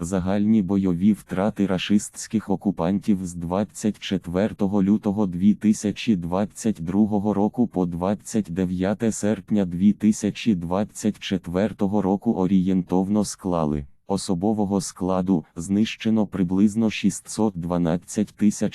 Загальні бойові втрати рашистських окупантів з 24 лютого 2022 року по 29 серпня 2024 року орієнтовно склали. Особового складу знищено приблизно 612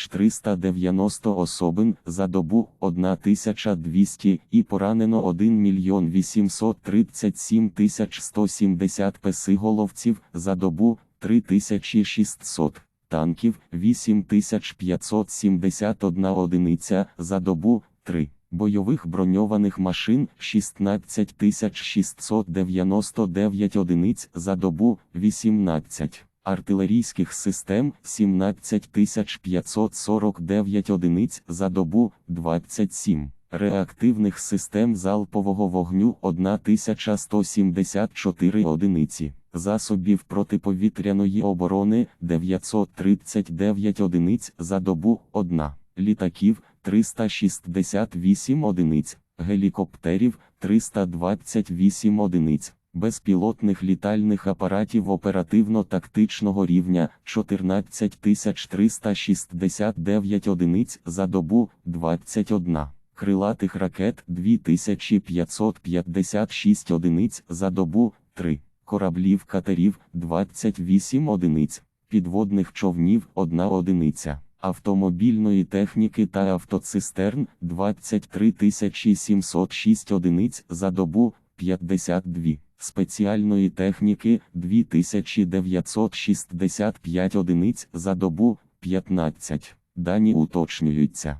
390 особин за добу 1200 і поранено 1 мільйон 837 170 песиголовців за добу 3600 танків 8571 одиниця за добу 3 бойових броньованих машин 16699 одиниць за добу 18 артилерійських систем 17549 одиниць за добу 27 реактивних систем залпового вогню 1174 одиниці засобів протиповітряної оборони 939 одиниць за добу 1 літаків 368 одиниць, гелікоптерів 328 одиниць, безпілотних літальних апаратів оперативно-тактичного рівня 14 369 одиниць за добу 21. Крилатих ракет 2556 одиниць за добу 3, кораблів катерів 28 одиниць, підводних човнів 1 одиниця автомобільної техніки та автоцистерн 23 706 одиниць за добу 52, спеціальної техніки 2965 одиниць за добу 15. Дані уточнюються.